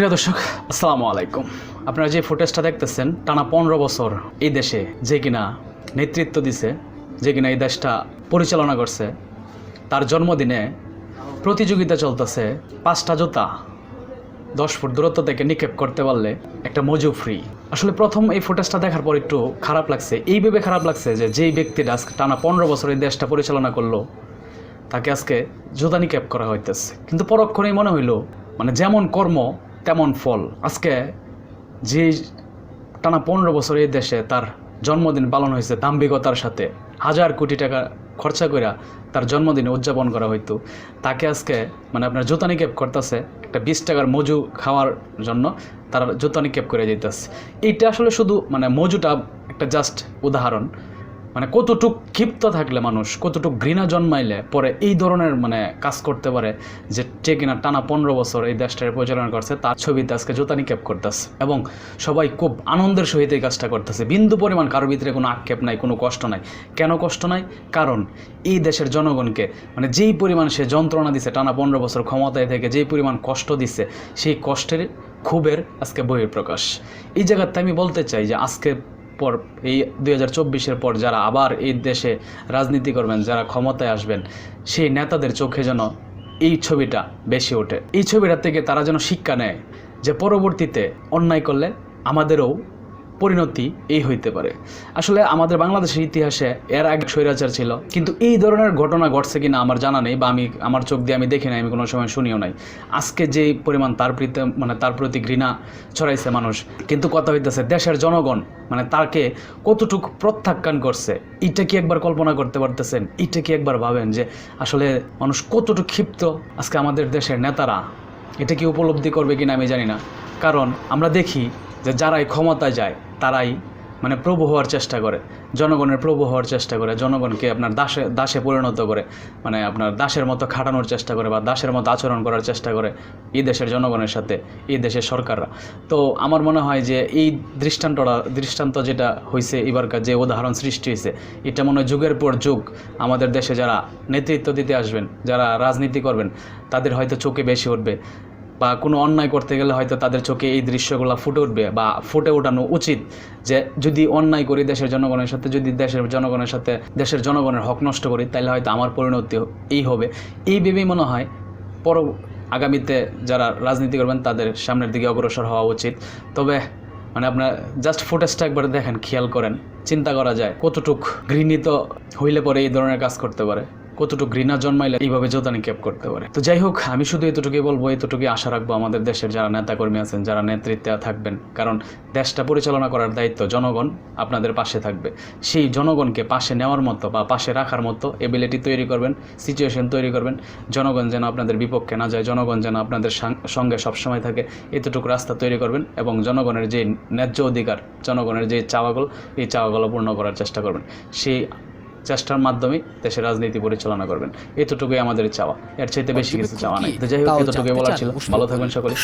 প্রিয় দর্শক, আসসালামু আলাইকুম। আপনারা যে ফুটেজটা দেখতেছেন, টানা পনেরো বছর এই দেশে যে কিনা নেতৃত্ব দিছে, যে কিনা এই দেশটা পরিচালনা করছে, তার জন্মদিনে প্রতিযোগিতা চলতেছে পাঁচটা জুতা। দশ ফুট দূরত্ব থেকে নিক্ষেপ করতে পারলে একটা মজু ফ্রি আসলে প্রথম এই ফুটেজটা দেখার পর একটু খারাপ লাগছে। এই ভেবে খারাপ লাগছে যে যেই ব্যক্তিটা আজকে টানা পনেরো বছর এই দেশটা পরিচালনা করল, তাকে আজকে জুতা নিক্ষেপ করা হইতেছে। কিন্তু পরক্ষণেই মনে হইল মানে যেমন কর্ম তেমন ফল? আজকে যে টানা পনেরো বছর এই দেশে তার জন্মদিন পালন হয়েছে দাম্ভিকতার সাথে, হাজার কোটি টাকা খরচা কইরা তার জন্মদিনে উদযাপন করা হইতো। তাকে আজকে মানে আপনার জুতা নিক্ষেপ করতেছে, একটা বিশ টাকার মজু খাওয়ার জন্য তার জুতা নিক্ষেপ করে যেতেছে এইটা আসলে শুধু মানে মজুটা একটা জাস্ট উদাহরণ। মানে কতটুক ক্ষিপ্ত থাকলে মানুষ, কতটুক ঘৃণা জন্মাইলে পরে এই ধরনের মানে কাজ করতে পারে যে যে কিনা টানা পনেরো বছর এই দেশটার পরিচালনা করছে, তার ছবিতে আজকে জোতা নিক্ষেপ করতেছে এবং সবাই খুব আনন্দের সহিত এই কাজটা করতেছে। বিন্দু পরিমাণ কারোর ভিতরে কোনো আক্ষেপ নাই, কোনো কষ্ট নাই। কেন কষ্ট নাই? কারণ এই দেশের জনগণকে মানে যেই পরিমাণ সে যন্ত্রণা দিছে, টানা পনেরো বছর ক্ষমতায় থেকে যেই পরিমাণ কষ্ট দিছে, সেই কষ্টের ক্ষোভের আজকে বইয়ের প্রকাশ এই জায়গাতে আমি বলতে চাই যে আজকে পর, এই দুই হাজার চব্বিশের পর যারা আবার এই দেশে রাজনীতি করবেন, যারা ক্ষমতায় আসবেন, সেই নেতাদের চোখে যেন এই ছবিটা বেশি ওঠে। এই ছবিটা থেকে তারা যেন শিক্ষা নেয় যে পরবর্তীতে অন্যায় করলে আমাদেরও পরিণতি এই হইতে পারে। আসলে আমাদের বাংলাদেশের ইতিহাসে এর আগে স্বৈরাচার ছিল, কিন্তু এই ধরনের ঘটনা ঘটছে কিনা আমার জানা নেই বা আমি, আমার চোখ দিয়ে আমি দেখি নাই, আমি কোনো সময় শুনিও নাই। আজকে যে পরিমাণ তার প্রতি মানে তার প্রতি ঘৃণা ছড়াইছে মানুষ, কিন্তু কথা হইতেছে দেশের জনগণ মানে তাকে কতটুকু প্রত্যাখ্যান করছে, এটা কি একবার কল্পনা করতে পারতেছেন? এটা কি একবার ভাবেন যে আসলে মানুষ কতটুক ক্ষিপ্ত আজকে আমাদের দেশের নেতারা? এটা কি উপলব্ধি করবে কিনা আমি জানি না। কারণ আমরা দেখি যে যারাই ক্ষমতায় যায় তারাই মানে প্রভু হওয়ার চেষ্টা করে, জনগণের প্রভু হওয়ার চেষ্টা করে, জনগণকে আপনার দাসে দাসে পরিণত করে মানে আপনার দাসের মতো খাটানোর চেষ্টা করে বা দাসের মতো আচরণ করার চেষ্টা করে এই দেশের জনগণের সাথে, এই দেশের সরকাররা। তো আমার মনে হয় যে এই দৃষ্টান্তটা, দৃষ্টান্ত যেটা হয়েছে এবারকার যে উদাহরণ সৃষ্টি হয়েছে এটা মনে হয় যুগের পর যুগ আমাদের দেশে যারা নেতৃত্ব দিতে আসবেন, যারা রাজনীতি করবেন, তাদের হয়তো চোখে বেশি উঠবে। বা কোনো অন্যায় করতে গেলে হয়তো তাদের চোখে এই দৃশ্যগুলো ফুটে উঠবে বা ফুটে ওঠানো উচিত যে যদি অন্যায় করি দেশের জনগণের সাথে, যদি দেশের জনগণের সাথে দেশের জনগণের হক নষ্ট করি তাহলে হয়তো আমার পরিণতি এই হবে। এই ভেবেই মনে হয় পর আগামীতে যারা রাজনীতি করবেন তাদের সামনের দিকে অগ্রসর হওয়া উচিত। তবে মানে আপনার জাস্ট ফুটেজটা একবার দেখেন, খেয়াল করেন। চিন্তা করা যায় কতটুক ঘৃণিত হইলে পরে এই ধরনের কাজ করতে পারে। কতটুকু ঘৃণা জন্মাইলে এইভাবে জোতা নিক্ষেপ করতে পারে। তো যাই হোক, আমি শুধু এতটুকুই বলব, এতটুকুই আশা রাখব আমাদের দেশের যারা নেতাকর্মী আছেন, যারা নেতৃত্বে থাকবেন। কারণ দেশটা পরিচালনা করার দায়িত্ব জনগণ আপনাদের পাশে থাকবে। সেই জনগণকে পাশে নেওয়ার মতো বা পাশে রাখার মতো এবিলিটি তৈরি করবেন সিচুয়েশন তৈরি করবেন। জনগণ যেন আপনাদের বিপক্ষে না যায়, জনগণ যেন আপনাদের সঙ্গে সবসময় থাকে, এতটুকু রাস্তা তৈরি করবেন এবং জনগণের যে ন্যায্য অধিকার, জনগণের যে চাওয়াগুলো এই চাওয়াগুলো পূর্ণ করার চেষ্টা করবেন। সেই চেষ্টার মাধ্যমে দেশের রাজনীতি পরিচালনা করবেন। এতটুকুই আমাদের চাওয়া। এর চাইতে বেশি কিছু চাওয়া নাই। তো যাই হোক এতটুকুই বলার ছিল। ভালো থাকবেন সকলে।